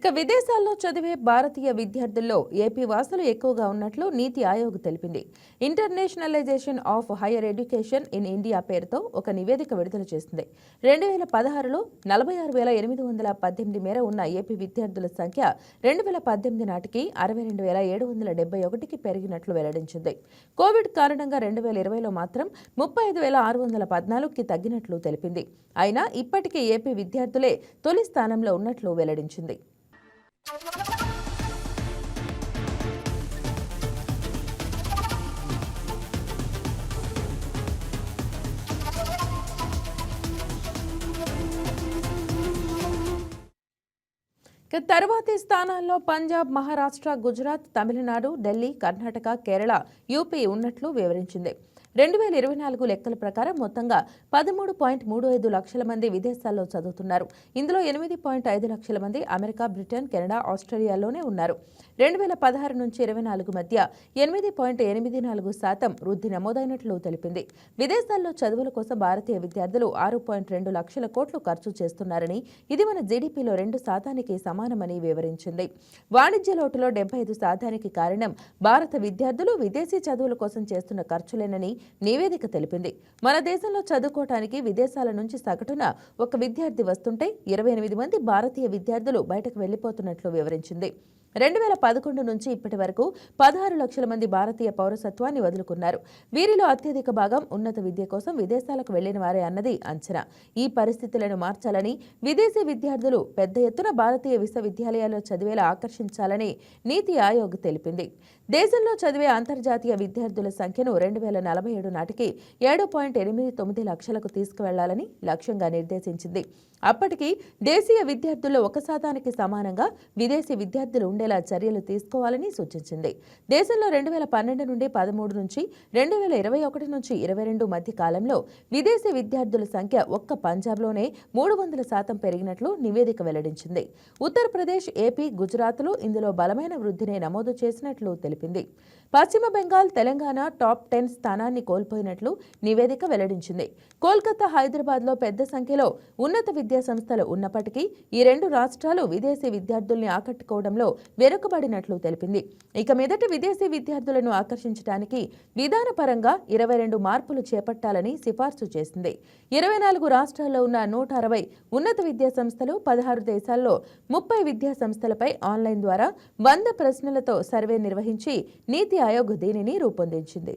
ఇక విదేశాల్లో చదివే భారతీయ విద్యార్థుల్లో ఏపీ వాసులు ఎక్కువగా ఉన్నట్లు నీతి ఆయోగ్ తెలిపింది. Internationalization of higher education in India పేరుతో ఒక నివేదిక విడుదల చేసింది. రెండు వేల పదహారులో నలభై ఆరు వేల ఎనిమిది వందల పద్దెనిమిది మేర ఉన్న ఏపీ విద్యార్థుల సంఖ్య రెండు వేల పద్దెనిమిది నాటికి అరవై రెండు వేల ఏడు వందల డెబ్బై ఒకటికి పెరిగినట్లు వెల్లడించింది. కోవిడ్ కారణంగా రెండు వేల ఇరవైలో మాత్రం ముప్పై ఐదు వేల ఆరు వందల పద్నాలుగుకి తగ్గినట్లు తెలిపింది. అయినా ఇప్పటికే ఏపీ విద్యార్థులే తొలి స్థానంలో ఉన్నట్లు వెల్లడించింది. ఇక తర్వాతి స్థానాల్లో పంజాబ్ మహారాష్ట్ర గుజరాత్ తమిళనాడు ఢిల్లీ కర్ణాటక కేరళ యూపీ ఉన్నట్లు వివరించింది. రెండు వేల ఇరవై నాలుగు లెక్కల ప్రకారం మొత్తంగా పదమూడు పాయింట్ మూడు ఐదు లక్షల మంది విదేశాల్లో చదువుతున్నారు. ఇందులో ఎనిమిది పాయింట్ ఐదు లక్షల మంది అమెరికా బ్రిటన్ కెనడా ఆస్ట్రేలియాలోనే ఉన్నారు. రెండు వేల పదహారు నుంచి ఇరవై నాలుగు మధ్య ఎనిమిది పాయింట్ ఎనిమిది నాలుగు శాతం వృద్ధి నమోదైనట్లు తెలిపింది. విదేశాల్లో చదువుల కోసం భారతీయ విద్యార్థులు ఆరు పాయింట్ రెండు లక్షల కోట్లు ఖర్చు చేస్తున్నారని ఇది మన జీడీపీలో రెండు శాతానికి సమానమని వివరించింది. వాణిజ్య లోటులో డెబ్బై ఐదు శాతానికి కారణం భారత విద్యార్థులు విదేశీ చదువుల కోసం చేస్తున్న ఖర్చులేనని నివేదిక తెలిపింది. మన దేశంలో చదువుకోవటానికి విదేశాల నుంచి సగటున ఒక విద్యార్థి వస్తుంటే ఇరవై ఎనిమిది మంది భారతీయ విద్యార్థులు బయటకు వెళ్ళిపోతున్నట్లు వివరించింది. రెండు వేల పదకొండు నుంచి ఇప్పటి వరకు పదహారు లక్షల మంది భారతీయ పౌరసత్వాన్ని వదులుకున్నారు. వీరిలో అత్యధిక భాగం ఉన్నత విద్య కోసం విదేశాలకు వెళ్ళిన వారే అన్నది అంచనా. ఈ పరిస్థితులను మార్చాలని విదేశీ విద్యార్థులు పెద్ద ఎత్తున భారతీయ విశ్వవిద్యాలయాల్లో చదివేలా ఆకర్షించాలని నీతి ఆయోగ్ తెలిపింది. దేశంలో చదివే అంతర్జాతీయ విద్యార్థుల సంఖ్యను రెండు వేల నలభై ఏడు నాటికి ఏడు పాయింట్ ఎనిమిది తొమ్మిది లక్షలకు తీసుకువెళ్ళాలని లక్ష్యంగా నిర్దేశించింది. అప్పటికి దేశీయ విద్యార్థుల్లో ఒక శాతానికి సమానంగా విదేశీ విద్యార్థులు ఉండేలా చర్యలు తీసుకోవాలని సూచించింది. దేశంలో రెండు వేల పన్నెండు నుండి పదమూడు నుంచి రెండు వేల ఇరవై ఒకటి నుంచి ఇరవై రెండు మధ్య కాలంలో విదేశీ విద్యార్థుల సంఖ్య ఒక్క పంజాబ్లోనే మూడు వందల శాతం పెరిగినట్లు నివేదిక వెల్లడించింది. ఉత్తరప్రదేశ్ ఏపీ గుజరాత్లు ఇందులో బలమైన వృద్ధిని నమోదు చేసినట్లు తెలిపింది. పశ్చిమ బెంగాల్ తెలంగాణ టాప్ టెన్ స్థానాన్ని కోల్పోయినట్లు నివేదిక వెల్లడించింది. కోల్కతా హైదరాబాద్లో పెద్ద సంఖ్యలో ఉన్నత విద్యా సంస్థలు ఉన్నప్పటికీ ఈ రెండు రాష్ట్రాలు విదేశీ విద్యార్థుల్ని ఆకట్టుకోవడంలో వెనుకబడినట్లు తెలిపింది. ఇక మీదట విదేశీ విద్యార్థులను ఆకర్షించడానికి విధానపరంగా ఇరవై రెండు మార్పులు చేపట్టాలని సిఫార్సు చేసింది. ఇరవై నాలుగు రాష్ట్రాల్లో ఉన్న నూట అరవై ఉన్నత విద్యా సంస్థలు పదహారు దేశాల్లో ముప్పై విద్యాసంస్థలపై ఆన్లైన్ ద్వారా వంద ప్రశ్నలతో సర్వే నిర్వహించి నీతి ఆయోగ్ దీనిని రూపొందించింది.